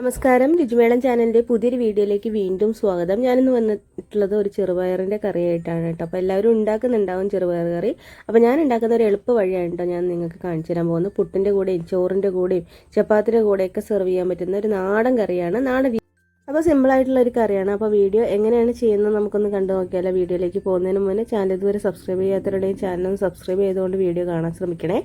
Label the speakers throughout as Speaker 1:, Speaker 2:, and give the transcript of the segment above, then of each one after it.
Speaker 1: നമസ്കാരം. രുചിമേളം ചാനലിന്റെ പുതിയൊരു വീഡിയോയിലേക്ക് വീണ്ടും സ്വാഗതം. ഞാനിന്ന് വന്നിട്ടുള്ളത് ഒരു ചെറുപയറിന്റെ കറിയായിട്ടാണ് കേട്ടോ. അപ്പോൾ എല്ലാവരും ഉണ്ടാക്കുന്നുണ്ടാവും ചെറുപയർ കറി. അപ്പോൾ ഞാൻ ഉണ്ടാക്കുന്ന ഒരു എളുപ്പ വഴിയാണ് കേട്ടോ ഞാൻ നിങ്ങൾക്ക് കാണിച്ചു തരാൻ പോകുന്നത്. പുട്ടിന്റെ കൂടെയും ചോറിന്റെ കൂടെയും ചപ്പാത്തിന്റെ കൂടെയൊക്കെ സെർവ് ചെയ്യാൻ പറ്റുന്ന ഒരു നാടൻ കറിയാണ്. നാടൻ അപ്പോൾ സിമ്പിൾ ആയിട്ടുള്ള ഒരു കറിയാണ്. അപ്പോൾ വീഡിയോ എങ്ങനെയാണ് ചെയ്യുന്നത് നമുക്കൊന്ന് കണ്ടു നോക്കിയാലോ. വീഡിയോയിലേക്ക് പോകുന്നതിന് മുന്നേ ചാനൽ ഇതുവരെ സബ്സ്ക്രൈബ് ചെയ്യാത്തവരുടെയും ചാനൽ സബ്സ്ക്രൈബ് ചെയ്തുകൊണ്ട് വീഡിയോ കാണാൻ ശ്രമിക്കണേ.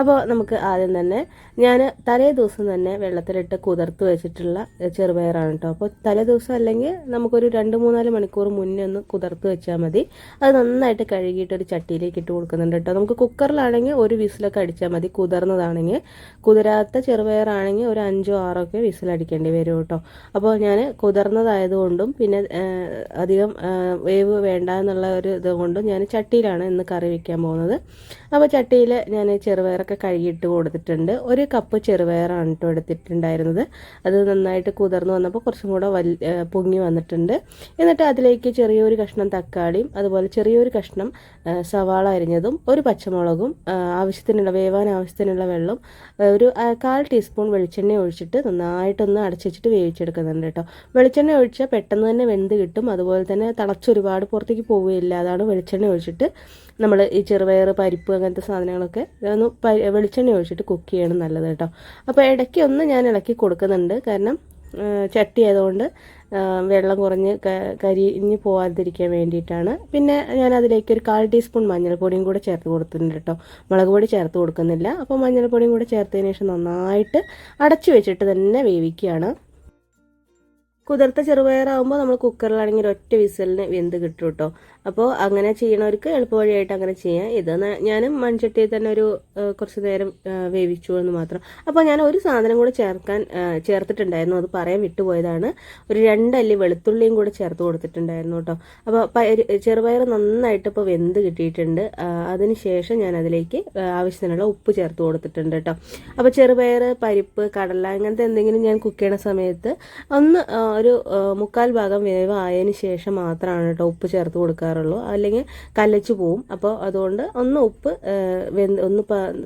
Speaker 1: അപ്പോൾ നമുക്ക് ആദ്യം തന്നെ ഞാൻ തലേ ദിവസം തന്നെ വെള്ളത്തിലിട്ട് കുതിർത്ത് വെച്ചിട്ടുള്ള ചെറുപയറാണ് കേട്ടോ അപ്പോൾ തലേ ദിവസം അല്ലെങ്കിൽ നമുക്കൊരു രണ്ട് മൂന്നാൽ മണിക്കൂർ മുന്നേ ഒന്ന് കുതിർത്ത് വെച്ചാൽ മതി. അത് നന്നായിട്ട് കഴുകിയിട്ട് ഒരു ചട്ടിയിലേക്ക് ഇട്ട് കൊടുക്കുന്നുണ്ട് കേട്ടോ നമുക്ക് കുക്കറിലാണെങ്കിൽ ഒരു വിസിലൊക്കെ അടിച്ചാൽ മതി കുതിർന്നതാണെങ്കിൽ. കുതിരാത്ത ചെറുപയറാണെങ്കിൽ ഒരു അഞ്ചോ ആറോ ഒക്കെ വിസിലടിക്കേണ്ടി വരും കേട്ടോ അപ്പോൾ ഞാൻ കുതിർന്നതായതുകൊണ്ടും പിന്നെ അധികം വേവ് വേണ്ട എന്നുള്ള ഒരു ഇതുകൊണ്ടും ഞാൻ ചട്ടിയിലാണ് ഇന്ന് കറി വയ്ക്കാൻ പോകുന്നത്. അപ്പോൾ ചട്ടിയിൽ ഞാൻ ചെറുപയർ ഒക്കെ കഴുകിയിട്ട് കൊടുത്തിട്ടുണ്ട്. ഒരു കപ്പ് ചെറുപയറാണ് കേട്ടോ എടുത്തിട്ടുണ്ടായിരുന്നത്. അത് നന്നായിട്ട് കുതിർന്ന് വന്നപ്പോൾ കുറച്ചും കൂടെ വൽ പൊങ്ങി വന്നിട്ടുണ്ട്. എന്നിട്ട് അതിലേക്ക് ചെറിയൊരു കഷ്ണം തക്കാളിയും അതുപോലെ ചെറിയൊരു കഷ്ണം സവാള അരിഞ്ഞതും ഒരു പച്ചമുളകും ആവശ്യത്തിനുള്ള വേവാൻ ആവശ്യത്തിനുള്ള വെള്ളം ഒരു കാൽ ടീസ്പൂൺ വെളിച്ചെണ്ണ ഒഴിച്ചിട്ട് നന്നായിട്ടൊന്ന് അടച്ചിട്ട് വേവിച്ചെടുക്കുന്നുണ്ട് കേട്ടോ വെളിച്ചെണ്ണ ഒഴിച്ചാൽ പെട്ടെന്ന് തന്നെ വെന്ത് കിട്ടും. അതുപോലെ തന്നെ തിളച്ചൊരുപാട് പുറത്തേക്ക് പോവുകയില്ല. അതാണ് വെളിച്ചെണ്ണ ഒഴിച്ചിട്ട് നമ്മൾ ഈ ചെറുപയർ പരിപ്പ് അങ്ങനത്തെ സാധനങ്ങളൊക്കെ ഒന്ന് വെളിച്ചെണ്ണ ഒഴിച്ചിട്ട് കുക്ക് ചെയ്യണം നല്ലത് കേട്ടോ. അപ്പോൾ ഇടയ്ക്ക് ഒന്ന് ഞാൻ ഇളക്കി കൊടുക്കുന്നുണ്ട്. കാരണം ചട്ടി ആയതുകൊണ്ട് വെള്ളം കുറഞ്ഞ് കരിഞ്ഞ് പോകാതിരിക്കാൻ വേണ്ടിയിട്ടാണ്. പിന്നെ ഞാൻ അതിലേക്ക് ഒരു കാൽ ടീസ്പൂൺ മഞ്ഞൾപ്പൊടിയും കൂടെ ചേർത്ത് കൊടുത്തിട്ടുണ്ട് കേട്ടോ. മുളക് പൊടി ചേർത്ത് കൊടുക്കുന്നില്ല. അപ്പോൾ മഞ്ഞൾപ്പൊടിയും കൂടെ ചേർത്തതിന് ശേഷം നന്നായിട്ട് അടച്ചു വെച്ചിട്ട് തന്നെ വേവിക്കുകയാണ്. കുതിർത്ത ചെറുപയറാകുമ്പോൾ നമ്മൾ കുക്കറിലാണെങ്കിൽ ഒറ്റ വിസലിന് വെന്ത് കിട്ടും കേട്ടോ. അപ്പോൾ അങ്ങനെ ചെയ്യണവർക്ക് എളുപ്പവഴിയായിട്ട് അങ്ങനെ ചെയ്യാം. ഇത് ഞാൻ മൺചട്ടിയിൽ തന്നെ ഒരു കുറച്ച് നേരം വേവിച്ചു എന്ന് മാത്രം. അപ്പോൾ ഞാൻ ഒരു സാധനം കൂടെ ചേർക്കാൻ ചേർത്തിട്ടുണ്ടായിരുന്നു. അത് പറയാൻ വിട്ടുപോയതാണ്. ഒരു രണ്ടല്ലി വെളുത്തുള്ളിയും കൂടെ ചേർത്ത് കൊടുത്തിട്ടുണ്ടായിരുന്നു കേട്ടോ. അപ്പോൾ ചെറുപയർ നന്നായിട്ട് ഇപ്പോൾ വെന്ത് കിട്ടിയിട്ടുണ്ട്. അതിന് ശേഷം ഞാൻ അതിലേക്ക് ആവശ്യത്തിനുള്ള ഉപ്പ് ചേർത്ത് കൊടുത്തിട്ടുണ്ട് കേട്ടോ. അപ്പോൾ ചെറുപയർ പരിപ്പ് കടല അങ്ങനത്തെ എന്തെങ്കിലും ഞാൻ കുക്ക് ചെയ്യണ സമയത്ത് ഒന്ന് ഒരു മുക്കാൽ ഭാഗം വേവായതിന് ശേഷം മാത്രമാണ് കേട്ടോ ഉപ്പ് ചേർത്ത് കൊടുക്കാറുള്ളൂ. അല്ലെങ്കിൽ കലച്ചു പോവും. അപ്പോൾ അതുകൊണ്ട് ഒന്ന് ഉപ്പ് വെന്ത് ഒന്ന്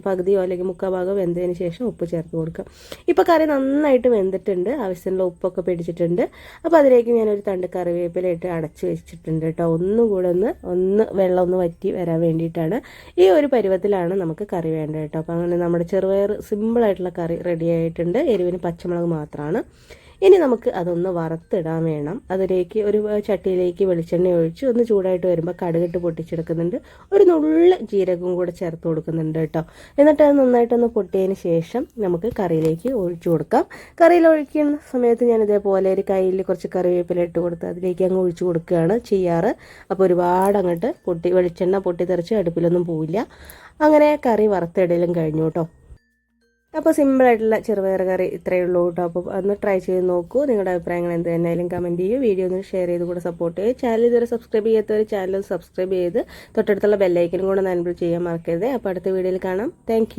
Speaker 1: പകുതിയോ അല്ലെങ്കിൽ മുക്കാൽ ഭാഗം വെന്തതിന് ശേഷം ഉപ്പ് ചേർത്ത് കൊടുക്കാം. ഇപ്പോൾ കറി നന്നായിട്ട് വെന്തിട്ടുണ്ട്. ആവശ്യത്തിനുള്ള ഉപ്പൊക്കെ പിടിച്ചിട്ടുണ്ട്. അപ്പോൾ അതിലേക്ക് ഞാനൊരു തണ്ട് കറിവേപ്പില ഇട്ട് അടച്ച് വെച്ചിട്ടുണ്ട് കേട്ടോ ഒന്നും കൂടെ ഒന്ന് ഒന്ന് വെള്ളം ഒന്ന് വറ്റി വരാൻ വേണ്ടിയിട്ടാണ് ഈ ഒരു പരുവത്തിലാണ് നമുക്ക് കറി വേണ്ടത് കേട്ടോ അപ്പോൾ അങ്ങനെ നമ്മുടെ ചെറുപയർ സിമ്പിളായിട്ടുള്ള കറി റെഡി ആയിട്ടുണ്ട്. എരിവിന് പച്ചമുളക് മാത്രമാണ് ഇനി നമുക്ക് അതൊന്ന് വറുത്തിടാൻ വേണം. അതിലേക്ക് ഒരു ചട്ടിയിലേക്ക് വെളിച്ചെണ്ണ ഒഴിച്ച് ഒന്ന് ചൂടായിട്ട് വരുമ്പോൾ കടുകിട്ട് പൊട്ടിച്ചെടുക്കുന്നുണ്ട്. ഒരു നുള്ള ജീരകവും കൂടെ ചേർത്ത് കൊടുക്കുന്നുണ്ട് കേട്ടോ. എന്നിട്ട് അത് നന്നായിട്ടൊന്ന് പൊട്ടിയതിന് ശേഷം നമുക്ക് കറിയിലേക്ക് ഒഴിച്ചു കൊടുക്കാം. കറിയിൽ ഒഴിക്കുന്ന സമയത്ത് ഞാൻ ഇതേപോലെ ഒരു കയ്യിൽ കുറച്ച് കറിവേപ്പില ഇട്ട് കൊടുത്ത് അതിലേക്ക് അങ്ങ് ഒഴിച്ചു കൊടുക്കുകയാണ് ചെയ്യാറ്. അപ്പോൾ ഒരുപാട് അങ്ങോട്ട് പൊട്ടി വെളിച്ചെണ്ണ പൊട്ടിത്തെറിച്ച് അടുപ്പിലൊന്നും പോവില്ല. അങ്ങനെ കറി വറുത്തിടലും കഴിഞ്ഞു കേട്ടോ. അപ്പോൾ സിമ്പിളായിട്ടുള്ള ചെറുപയർ കറി ഇത്രയേ ഉള്ളൂ കേട്ടോ. അപ്പോൾ ഒന്ന് ട്രൈ ചെയ്ത് നോക്കൂ. നിങ്ങളുടെ അഭിപ്രായങ്ങൾ എന്ത് തന്നെയായാലും കമന്റ് ചെയ്യൂ. വീഡിയോ ഒന്ന് ഷെയർ ചെയ്ത് കൂടെ സപ്പോർട്ട് ചെയ്യും. ചാനൽ ഇതുവരെ സബ്സ്ക്രൈബ് ചെയ്യാത്തവർ ചാനൽ സബ്സ്ക്രൈബ് ചെയ്ത് തൊട്ടടുത്തുള്ള ബെല്ലൈക്കനും കൂടെ നൻപിൾ ചെയ്യാൻ മറക്കരുത്. അപ്പോൾ അടുത്ത വീഡിയോയിൽ കാണാം. താങ്ക്